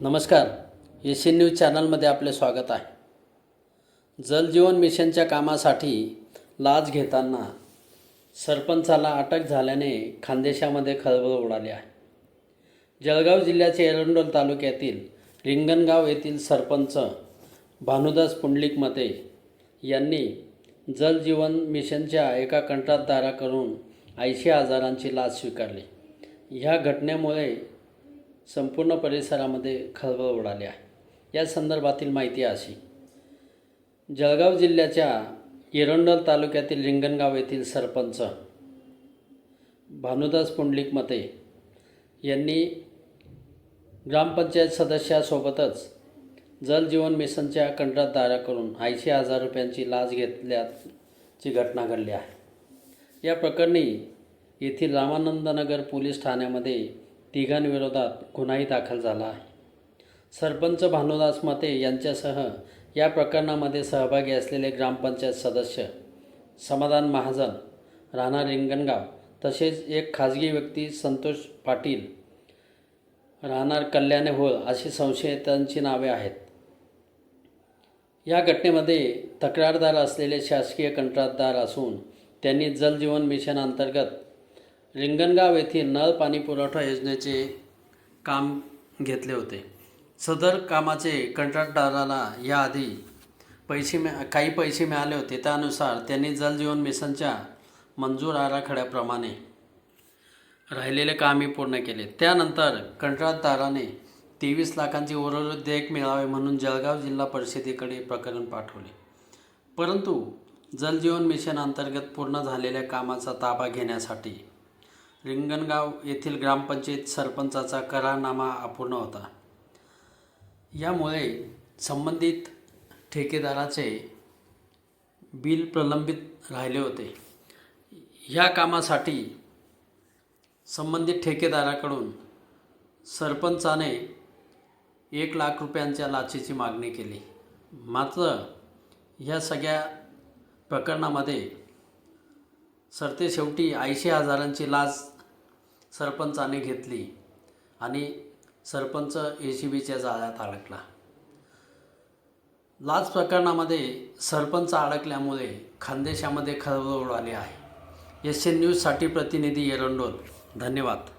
नमस्कार. Asian news चॅनलमध्ये आपले स्वागत आहे. जलजीवन मिशनच्या कामासाठी लाच घेताना सरपंचाला अटक झाल्याने खानदेशामध्ये खळबळ उडाली आहे. जळगाव जिल्ह्याच्या एरंडोल तालुक्यातील रिंगणगाव येथील सरपंच भानुदास पुंडलिक मते यांनी जल जीवन मिशनच्या एका कंत्राटदाराकडून ऐंशी हजारांची लाच स्वीकारली. ह्या घटनेमुळे संपूर्ण परिसरामध्ये खळबळ उडाली आहे. या संदर्भातील माहिती अशी. जळगाव जिल्ह्याच्या एरंडोल तालुक्यातील रिंगणगाव येथील सरपंच भानुदास पुंडलिक मते यांनी ग्रामपंचायत सदस्यासोबतच जलजीवन मिशनच्या कंत्राटदाराकडून ऐंशी हजार रुपयांची लाच घेतल्याची घटना घडली आहे. या प्रकरणी येथील रामानंदनगर पोलीस ठाण्यामध्ये तिघांविरोधात गुन्हाही दाखल झाला आहे. सरपंच भानुदास मते यांच्यासह या प्रकरणामध्ये सहभागी असलेले ग्रामपंचायत सदस्य समाधान महाजन राणा रिंगणगाव तसेच एक खाजगी व्यक्ती संतोष पाटील राहणार कल्याणे होळ अशी संशयितांची नावे आहेत. या घटनेमध्ये तक्रारदार असलेले शासकीय कंत्राटदार असून त्यांनी जलजीवन मिशन अंतर्गत रिंगणगाव येथील नळ पाणी पुरवठा योजनेचे काम घेतले होते. सदर कामाचे कंत्राटदाराला याआधी पैसे मिळा काही पैसे मिळाले होते. त्यानुसार त्यांनी जलजीवन मिशनच्या मंजूर आराखड्याप्रमाणे राहिलेले कामही पूर्ण केले. त्यानंतर कंत्राटदाराने तेवीस लाखांची उर्वरित देयक मिळावे म्हणून जळगाव जिल्हा परिषदेकडे प्रकरण पाठवले. परंतु जलजीवन मिशन अंतर्गत पूर्ण झालेल्या कामाचा ताबा घेण्यासाठी रिंगणगाव येथील ग्रामपंचायत सरपंचाचा करारनामा अपूर्ण होता. यामुळे संबंधित ठेकेदाराचे बिल प्रलंबित राहिले होते. ह्या कामासाठी संबंधित ठेकेदाराकडून सरपंचाने एक लाख रुपयांच्या लाचेची मागणी केली. मात्र ह्या सगळ्या प्रकरणामध्ये सरते शेवटी ऐंशी हजारांची लाच सरपंचाने घेतली आणि सरपंच ए सी बीच्या जाळ्यात अडकला. लाच प्रकरणामध्ये सरपंच अडकल्यामुळे खानदेशामध्ये खळबळ उडाली आहे. एस एन न्यूजसाठी प्रतिनिधी एरंडोल धन्यवाद.